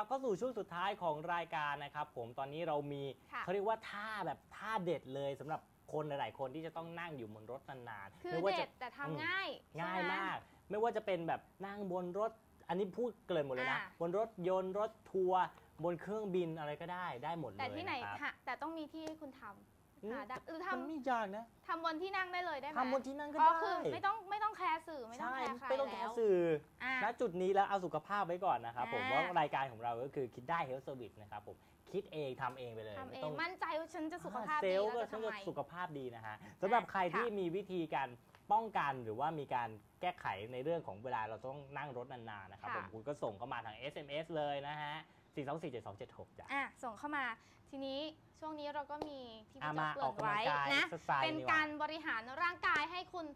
ลับเข้าสู่ช่วงสุดท้ายของรายการนะครับ ผมตอนนี้เรามีค่ะเขาเรียกว่าท่าแบบท่าเด็ดเลยสำหรับคนหลาย ๆ คนที่จะต้องนั่งอยู่บนรถนานๆคือไม่ว่าเด็จะดแต่อืมทำง่าย ง่ายใช่ไหมาก ไม่ว่าจะเป็นแบบนั่งบนรถ อันนี้พูดเกริ่นหมดเลยนะอ่าบนรถยนต์รถทัวร์บนเครื่องบินอะไรก็ได้ได้หมดเลยแต่ที่ไหนนะครับหาแต่ต้องมีที่ให้คุณทอืมำ หาได้หรือมันไม่ทำยากนะทำบนที่นั่งได้เลยได้ไหมทำบนที่นั่งก็อ๋อได้คือไม่ต้องไม่ต้องแคร์สื่อไม่ต้องใช่แคร์ใครไม่ต้องแคแล้ร์วสื่อ อะ ณจุดนี้แล้วเอาสุขภาพไว้ก่อนนะครับผมอ่า ว่ารายการของเราก็คือคิดได้เฮลท์เซอร์วิสนะครับผมคิดเองทำเองไปเลยทำเอไม่ง ต้องมั่นใจว่าฉันจะสุขภาพเซดีลล์แล้ก็วจะฉันทำจะไม สุขภาพดีนะฮะสำหรับใครที่ค่ะมีวิธีการป้องกันหรือว่ามีการแก้ไขในเรื่องของเวลาเราต้องนั่งรถนานๆนะครับค่ะผมคุณก็ส่งเข้ามาทาง SMS เลยนะฮะ 4 2 4 7 2 7 6จ้ะ อะส่งเข้ามาทีนี้ช่วงนี้เราก็มีที่อะพี่จอมาเกริ่นไว้ออกกำลังกายนะ exercise เป็นดีกว่า การบริหารร่างกายให้คุณ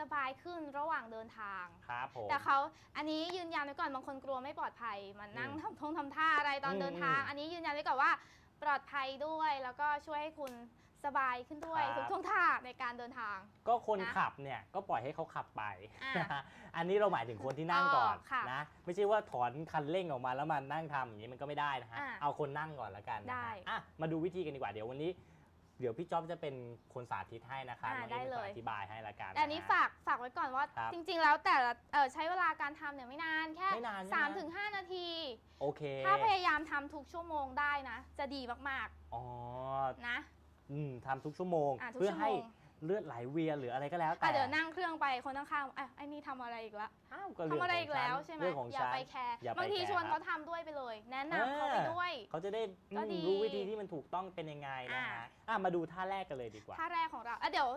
สบายขึ้นระหว่างเดินทาง ครับผม แต่เขาอันนี้ยืนยันไว้ก่อนบางคนกลัวไม่ปลอดภัยมานั่งอืมทำทงทำท่าอะไรตอนอืมเดินทาง อืม อันนี้ยืนยันไว้ก่อนว่าปลอดภัยด้วยแล้วก็ช่วยให้คุณ สบายขึ้นด้วยครับ ทุกท่วงท่าในการเดินทาง ก็คนนะขับเนี่ยก็ปล่อยให้เขาขับไปอะนะฮะอันนี้เราหมายถึงคนที่นั่งก่อนอ๋อค่ะนะไม่ใช่ว่าถอนคันเร่งออกมาแล้วมานั่งทำอย่างนี้มันก็ไม่ได้นะฮะอะเอาคนนั่งก่อนละกันนะได้ฮะอะมาดูวิธีกันดีกว่าเดี๋ยววันนี้ เดี๋ยวพี่จ๊อบจะเป็นคนสาธิตให้นะครับอะน้องได้เอ็มเป็นเลคนยอธิบายให้ละกันแต่อันนี้ะฮะ ฝากฝากไว้ก่อนว่า ครับจริง ๆ แล้วแต่ละเอ่อใช้เวลาการทำเนี่ยไม่นานแค่ไม่นานใช่ไหม สามถึงห้านาที โอเคถ้าพยายามทำทุกชั่วโมงได้นะ จะดีมากอ๋อ ๆ นะ อืมทำทุกชั่วโมง อะทุกเพื่อชั่วโมง ให้ เลือดไหลเวียนหรืออะไรก็แล้วแต่อะเดี๋ยวนั่งเครื่องไปคนข้างๆอะไอ้นี่ทำอะไรอีกละอ้าวก็ทำเรื่องอะไรขอีองกแล้วฉันใช่ไหมเรื่องของอย่าฉันไปแคร์อย่าไปบางทีแคร์ชวนครับเขาทำด้วยไปเลย แนะนำเขาไปด้วย เขาจะได้อืมก็ดีรู้วิธีที่มันถูกต้องเป็นยังไงนะอะฮะอะมาดูท่าแรกกันเลยดีกว่าท่าแรกของเราอะเดี๋ยว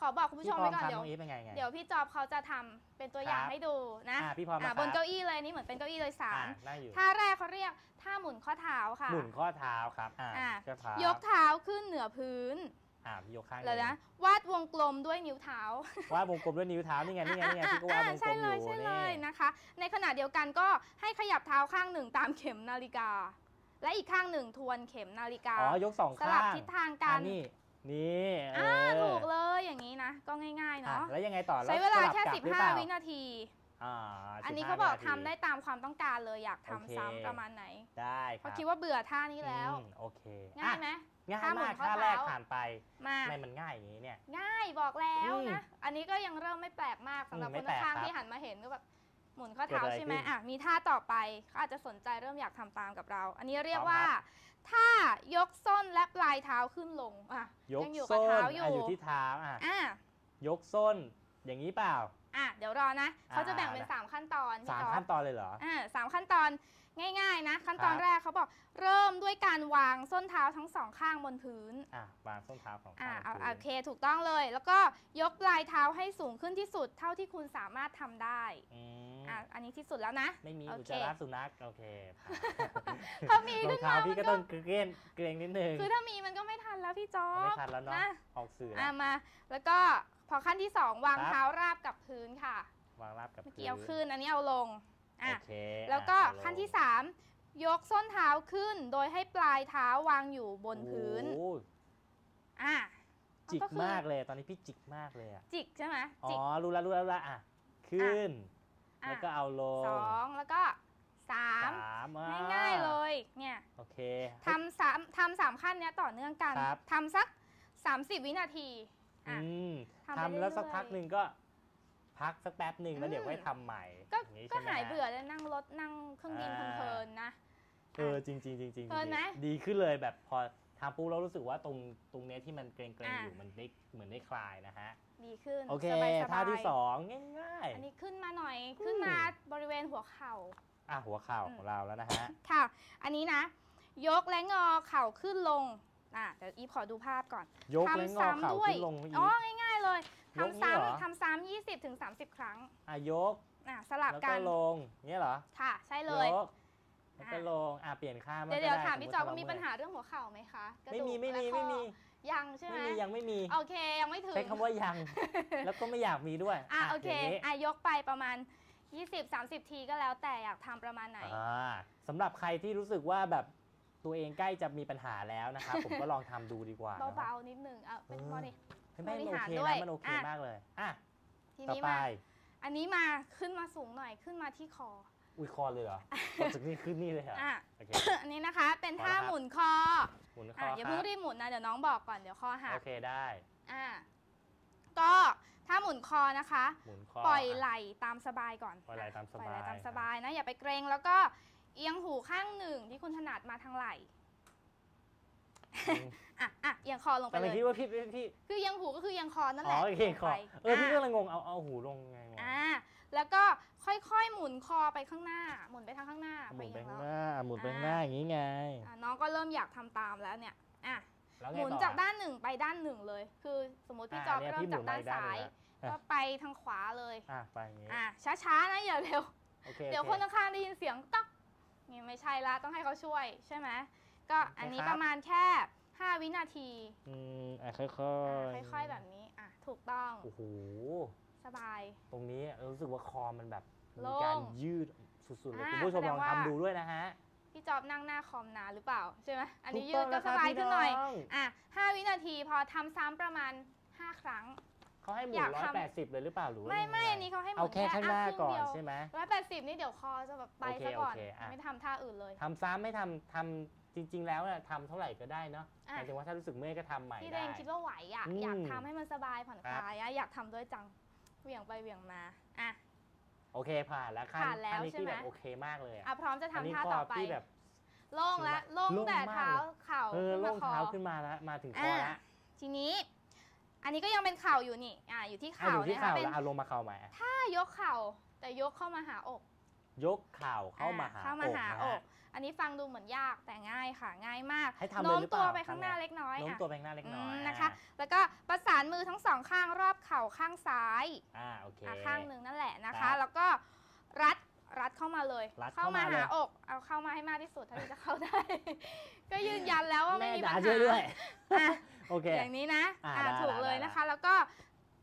ขอบอกคุณผู้ชมพี่ไว้พก่รอนทำเดี๋ยวน้องอีฟเป็นไงไง เดี๋ยวพี่จอบเขาจะทำเป็นตัวอย่างครับให้ดูนะอะพี่พรมาอะครับ บนเก้าอี้เลยนี่เหมือนเป็นเก้าอี้โดยสารอะนั่งอยู่ท่าแรกเขาเรียกท่าหมุนข้อเท้าค่ะ หมุนข้อเท้าครับอะอะข้อเท้ายกเท้าขึ้นเหนือพื้น อะพี่ยกข้างหเลยงนะวาดวงกลมด้วยนิ้วเท้า วาดวงกลมด้วยนิ้วเท้านี่ไงนี่ไงนี่ไงพี่ก็วาดวงกลใช่มอเลยยู่ใช่นี่เลยนะคะ ในขณะเดียวกันก็ให้ขยับเท้าข้างหนึ่งตามเข็มนาฬิกา และอีกข้างหนึ่งทวนเข็มนาฬิกาอ๋อยกสองสข้างลับทิศทางกัอะนนี่นี่เออ่าอถูกเลยอย่างนี้นะ ก็ง่ายๆอะเนาะแล้วยังไงต่อใช้เวลาแค่สลับกลับหรือเปล่15 วินาทีอ่าอันนี้15เขาบอกวินทีทำได้ตามความต้องการเลยอยากทำโอเคซ้ำประมาณไหน ได้คเพรับราะคิดว่าเบื่อท่านี้แล้วอืมโอเค ง่ายไหมอะ ง่ายท่าหมุมานกข้อท่าแรกเท้า ผ่านไปมา ทำไมมันง่ายอย่างนี้เนี่ย ง่ายบอกแล้วอืมนะ อันนี้ก็ยังเริ่มไม่แปลกมากสำหรับอืมคไม่นแปลกข้างครับๆที่หันมาเห็นก็แบบหมุนข้อเท้าเกิดอะไรใช่ไหมขึ้นอะมีท่าต่อไปเขาอาจจะสนใจเริ่มอยากทำตามกับเรา อันนี้เรียกพร้อมว่าครับท่ายกส้นและปลายเท้าขึ้นลงอะยกยังอยู่กับส้นเท้าอะออยู่ยู่ที่เท้าอะอะยกส้นอย่างนี้เปล่า อะเดี๋ยวรอนะเขาจะแบ่งเป็นอ่า3ขั้นตอนพี่สามจ๊อบขั้นตอนเลยเหรอ อ่าสามขั้นตอนง่ายๆนะ ขั้นตอนครับ แรกเขาบอกเริ่มด้วยการวางส้นเท้าทั้งสองข้างบนพื้น อะวางส้นเท้าของอ่าข้างเอาพื้นโอเคถูกต้องเลย แล้วก็ยกปลายเท้าให้สูงขึ้นที่สุดเท่าที่คุณสามารถทำได้อืมอ่าอันนี้ที่สุดแล้วนะ ไม่มีโออุจเคจาระสุนัขโอเคผ่านถ้ามีรอขึ้งนเท้ามาพี่มัก็นก็ต้องเกรงเกรงนิดนึง คือถ้ามีมันก็ไม่ทัน แล้วพี่จ๊อไม่บทันแล้วเนาะออกสื่ออ่าแล้วมา แล้วก็พอขั้นที่สองวางครับ เท้าราบกับพื้นค่ะ วางราบกับเมื่อพื้กี้เอาขึ้นอันนี้เอาลงอะโอเคแล้วก็อะขั้นที่ 3 ยกส้นเท้าขึ้น โดยให้ปลายเท้าวางอยู่บนพื้นโอ้โหอะจิกก็คือมากเลย ตอนนี้พี่จิกมากเลยอะจิกใช่ไหมอ๋อจิก รู้แล้วรู้แล้วรู้แล้วอะขึ้น อะ แล้วก็เอาลงสองแล้วก็สามสามอะง่ายๆเลยเนี่ยโอเค ทำสามทำสามขั้นเนี้ยต่อเนื่องกันครับ ทำสัก 30 วินาทีอะ อืมทำไปทำแล้วสักเรื่อยๆพักหนึ่งก็ พักสักแป๊บหนึ่งแล้วอืม เดี๋ยวไว้ทำใหม่ก็อย่างนี้ก็ใช่ไหมหายฮะ เบื่อแล้วนั่งรถนั่งเครื่องบินอ่า เพลินๆนะ เออจริงจริงจริงจริงเพลินไหมดีขึ้นเลยแบบพอทำปุ๊บเรารู้สึกว่าตรงตรงเนี้ยที่มันเกรงเกรงอะ อยู่มันได้เหมือนได้คลายนะฮะ ดีขึ้นโอเคสบายๆท่าที่สองง่ายอันนี้ขึ้นมาหน่อยขึ้นมาบริเวณหัวเข่าๆ อะหัวเข่าของเราแล้วนะฮะ ค่ะ อันนี้นะ ยกและงอเข่าขึ้นลงอะเดี๋ยวอีฟขอดูภาพก่อนยกและงอทำซ้ำเข่าด้วยขึ้นลงอีกอ๋อง่ายๆเลยยกทำนี่เหรอ ซ้ำทำซ้ำยี่สิบถึงสามสิบครั้งอะยกอะสลับแล้วกัก็นลงเงี้ยเหรอค่ะ ใช่เลยยกแล้วก็ลงอะเปลี่ยนข้างเดี๋ยวก็เดี๋ยวไถามพี่จอบสว่าติมีปัญหาเรื่องหัวเข่าไหมคะกระไม่ดูกมีไม่มีและข้อไม่มียังใช่ไหมไม่มียังไม่มีโอเคยังไม่ถึง ใช้คำว่ายัง แล้วก็ไม่อยากมีด้วยอะโอเคย่างนี้ อะยกไปประมาณ 20-30 ทีก็แล้วแต่อยากทำประมาณไหน อ่าสำหรับใครที่รู้สึกว่าแบบตัวเองใกล้จะมีปัญหาแล้วนะครับ ผมก็ลองทำดูดีกว่านะเบาๆ นิดหนึ่งอะเป็นเออบอดี้ให้แม่งบริโอหารเคด้วยนะมันโอเคอะ มากเลยอะทีต่อนี้ไป มา อันนี้มาขึ้นมาสูงหน่อยขึ้นมาที่คอ อุ้ยคอเลยเหรอตกจากนี่ขึ้นนี่เลยเหรออะ โอเค อันนี้นะคะเป็นท่าพอแล้วครับ หมุนคอหมุนคอะออย่าคเพิ่งรับรีบหมุนนะเดี๋ยวน้องบอกก่อนเดี๋ยวคอหัโอกเคได้ อะก็ ถ้าหมุนคอนะคะ หมุนคอปล่อยไหล่ตามสบายก่อนปล่อยไหล่ตามสบายปล่อยไหล่ตามสบายนะอย่าไปเกรงแล้วก็เอียงหูข้างหนึ่งที่คุณถนัดมาทางไหล่อืมอะอะเอียงคอลงไปแต่เลเมื่อยกี้ว่าพี่พี่พี่คือเอียงหูก็คือเอียงคอนั่นแหอ๋อละโอเคคอลงไปเออพี่ก็ะเลยงงเอาเอาหูลงไงงงอ่าแล้วก็ค่อยๆหมุนคอไปข้างหน้า หมุนไปทางข้างหน้าหมุนไปอย่ข้างแล้วหน้าหมุนไปข้างหน้าอย่างนี้ไง อะน้องก็เริ่มอยากทำตามแล้วเนี่ย อะ แล้วหไงมุนต่อ จากด้านหนึ่งไปด้านหนึ่งเลย คือสมมติพี่จอบเนี่ยเริ่มพี่หมุจากนด้านไปด้านซ้าย หนึ่งแล้ว ก็ไปทางขวาเลยอะไปอย่างนี้อะช้าๆนะอย่าเร็ว โอเคเดี๋ยวโอคนเคข้างๆได้ยินเสียงต๊อกนี่ไม่ใช่ละต้องให้เขาช่วยใช่ไหมก็อันนี้โอเคครับ ประมาณแค่ 5 วินาทีอืมอะค่อยอะๆค่อยๆแบบนี้อะถูกต้องโอ้โห สบาย ตรงนี้รู้สึกว่าคอมันแบบโล่มีงการยืดสุดๆเลยอ่าคุณผู้ชมแสดลงองว่า ทำดูด้วยนะฮะ พี่จอบนั่งหน้าคอมนานหรือเปล่า ใช่ไหมอันนี้ถูยืต้ดงก็นะคสรับบายพี่ขึ้นหน่อยน้งอะ5วินาทีพอทำซ้ำประมาณ 5 ครั้ง เขาให้หมุอนยากร้อยทำ แปดสิบเลยหรือเปล่าหรือว่าไม่ยังไม่งอันนี้เขาให้หมุเอาแค่ข้างหน้าก่อนใช่ใช่ไหม ร้อยแปดสิบนี่เดี๋ยวคอจะแบบไปโอเคซะก่อน โอเคอะ ไม่ทำท่าอื่นเลย ทำซ้ำไม่ทำทำจริง ๆ แล้วน่ะทำเท่าไหร่ก็ได้เนาะหอะ มายถึงว่าถ้ารู้สึกเมื่อยก็ทำใหม่ที่ได้ เองคิดว่าไหวอะอืมอยากทำให้มันสบายผ่อนคครับลายอะอยากทำด้วยจังเหวี่ยงไปเหวี่ยงมาอะ โอเคผ่านแล้วขั้นผ่านแล้วขั้นนี้ใช่ที่ไหม แบบโอเคมากเลยอะอะพร้อมจะทำอันนี้ท่าก็ต่อไปพี่แบบ โล่งแล้วชิลโล่งโล่งแต่มาก เท้าเลยเข่าเออขึ้นโล่มางคอ เท้าขึ้นมาแล้วมาถึงคอแล้วอะทีนี้ อันนี้ก็ยังเป็นเข่าอยู่นี่อะอยู่ที่อะเข่าอยู่ที่นะคะเข่าเป็นแล้วเอาลงมาเข่าใหม่อะ ท่ายกเข่าแต่ยกเข้ามาหาอก ยกเข่าเข้ามาหาอะเข้ามาหานะอฮะกอันนี้ฟังดูเหมือนยากแต่ง่ายค่ะง่ายมากให้ทำเลยโน้มหรือเปตัล่าวไปข้างหน้าทำไงเล็กน้อยโน้มอะตัวไปข้างหน้าเล็กน้อยอืมอ่นะคะ แล้วก็ประสานมือทั้งสองข้างรอบเข่าข้างซ้ายอ่าโอเคอะข้างหนึ่งนั่นแหละนะครัคะบแล้วก็รัดรัดเข้ามาเลยรัดเข้ามาหาเลยอก เอาเข้ามาให้มากที่สุดเท่าที่จะเข้าได้ ก็ยืนยันแล้วว่าไม่แม่มีจ๋าปัญช่วยด้วหายอะโอเคอย่างนี้นะอะอะได้ถูกเลยได้นะคะ แล้วก็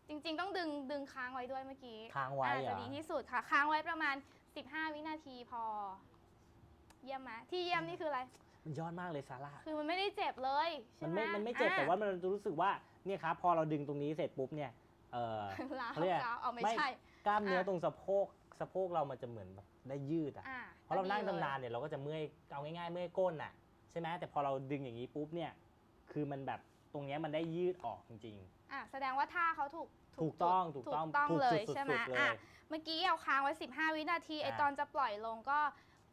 จริง ๆ ต้องดึงดึงค้างไว้ด้วยเมื่อกี้ค้างไว้อะเหรจะอดีที่สุดค่ะ ค้างไว้ประมาณ 15 วินาทีพอ เยี่ยมไหมที่เยี่ยมนี่คืออะไร มันยอดมากเลยซาร่า คือมันไม่ได้เจ็บเลยใช่มันไหมไม่ มันไม่เจ็บ อะ แต่ว่ามันจะรู้สึกว่าเนี่ยครับพอเราดึงตรงนี้เสร็จปุ๊บเนี่ย เอ่อล้าวเขาเรียกล้าวเอาไม่ไม่ใช่ กล้ามเนื้ออะ ตรงสะโพกสะโพกเรามันจะเหมือนแบบได้ยืดอะ อะเพราะเรานั่งก็ดีลยนานๆเนี่ยเราก็จะเมื่อยเอาง่ายๆเมื่อยก้นอะใช่ไหมแต่พอเราดึงอย่างนี้ปุ๊บเนี่ย คือมันแบบตรงเนี้ยมันได้ยืดออกจริง อะแสดงว่าท่าเขาถูกๆ ถูกต้องถูกต้องถูกต้องถูกเลยสุดๆใช่ไหมเลยอะเมื่อกี้เอาค้างไว้ 15 วินาทีไออะตอนจะปล่อยลงก็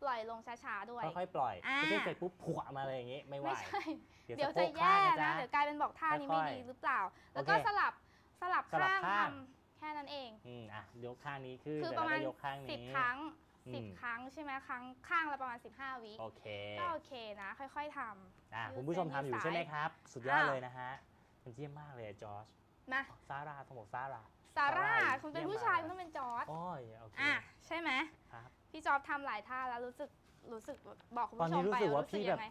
ปล่อยลงช้าๆด้วยค่อยๆปล่อยอ่าไม่ใช่เสร็จปุ๊บผวมาเลยอย่างงี้ไม่ไหวไม่ใช่เดี๋ยวเดี๋ยวสะโพจะกแย่ข้างนะนะเดี๋ยวกลายเป็นบอกท่านี้ไม่ค่อยๆดีหรือเปล่า แล้วก็โอเคสลับสลับสลับข้างข้างทำแค่นั้นเองอืมอะยกข้างนี้ขึ้นคือเดี๋ยวประมาณเราก็ยกข้างนี้10ครั้งอืม10ครั้งใช่ไหมครั้งข้างละประมาณ 15 วิโอเคก็โอเคนะ ค่อยๆทำอะยืดคุณผู้ชมเส้นทำอยู่ยืดใช่ไหมสายครับ สุดยอดอ้าวเลยนะฮะมันเยี่ยมมากเลยอะจอร์จ มาซาร่าต้องบอกซาร่าซาร่าซาร่าคุณเป็นเยี่ยมผู้ชายมากคุณต้องเป็นจอร์ดโอ้ยโอเคอะใช่ไหมครับพี่จอบทำหลายท่าแล้วรู้สึกรู้สึกบอกคุณตอนผู้ชนี้มรู้ไปสึกว่ารู้สึกพี่แบบยังไง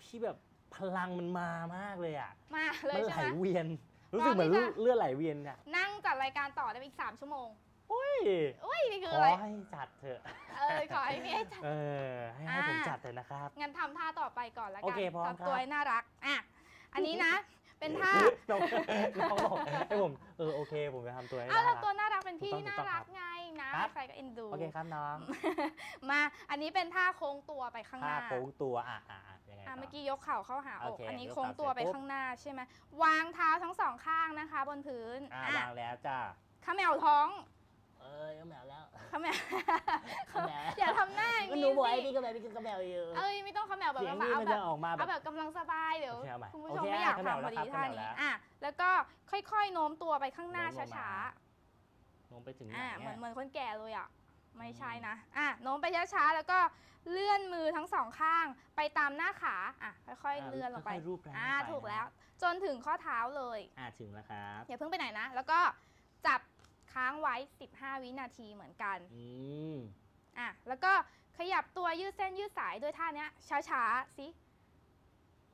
พี่แบบพลังมันมามากเลยอะมาเลมัยไหลใช่ไหมเวียน รู้สึกเหมือนพร้อมที่จะเลือดไหลเวียนอะนั่งจัดรายการต่อได้อีก3ชั่วโมงเฮ้ยอุ้ยนี่คือขอะไรอให้จัดเถอะเออขอให้พี่ให้จัดเออให้ให้อ่าผมจัดเถอะนะครับงั้นทำท่าต่อไปก่อนละโอกันเคพร้อมกับครับตัวให้น่ารักอะอันนี้นะ เป็นท่าน้องน้องบอกให้ผมเออโอเค ผมจะทำตัวให้เอาน่าแล้วรักตัวน่ารักเป็นพี่ถูกต้องที่น่ารักถูกต้องไงนะ ครับ ใครก็เอ็นดู โอเคครับน้องมา อันนี้เป็นท่าโค้งตัวไปข้างหท่าน้า โค้งตัวอะอะอะยังไงอะต่เมื่อกี้ยกเข่าเข้าหาอก โอเคอันนี้ยกโค้งเข่าตัวเสร็จไปปุ๊บ ข้างหน้าใช่ไหมวางเท้าทั้งสองข้างนะคะ บนพื้นอะอะวางแล้วจ้าเขมวท้อง เอ้ยก็แมวแล้วเขมวเขมว อย่าทำหน้าอย่างก็นี้หนูบอกสิไอ้พี่ก็แบบพี่ก็แมวอยู่ เอ้ยไม่ต้องเขมวแบบเสียงว่านี่เอามันแบจะบออกมาแบเอาบแบบกำลังสบายเดี๋ยวโอเคเอาใหม่คุณผู้โอชมเคไม่อยากเขมวทำพอดีแล้วครับท่าเขมวนี้แล้วอะแล้วก็ค่อยๆโน้มตัวไปข้างหน้าโน้มลงมา ช้าลงไปถึงๆไหนอะเหมือนอะเหมือนคนแก่เลยอะ ไม่ใช่อืมนะอะโน้มไปช้าๆแล้วก็เลื่อนมือทั้งสองข้าง ไปตามหน้าขาอะค่อยๆเลื่อนลงไปค่ยๆรูปแรงอ่าไปถูกแล้วนะจนถึงข้อเท้าเลย อ่าถึงแล้วครับ อย่าเพิ่งไปไหนนะ แล้วก็จับ ค้างไว้ 15 วินาทีเหมือนกันอืมอะแล้วก็ขยับตัวยืดเส้นยืดสายด้วยท่าเนี้ยช้าๆสิ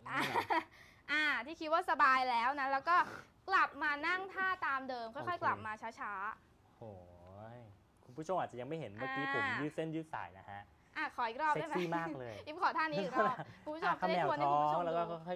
อะนี่เหรออ่าที่คิดว่าสบายแล้วนะ แล้วก็กลับมานั่งท่าตามเดิม ค่อยโอเคๆกลับมาช้าโอ้ยคุณผู้ชมอาจจะยังไม่เห็นเมื่อกี้ผมอ่ายืยืดเส้นยืดสายนะฮะ ๆอะขออีกรอบเซ็กได้ไหมซี่มากเลย อิมขอท่านี้อีกรอบคุณผู้ชมอะจะได้เขทวนให้คุณผู้ชมท้องแล้วดูก็ค่อย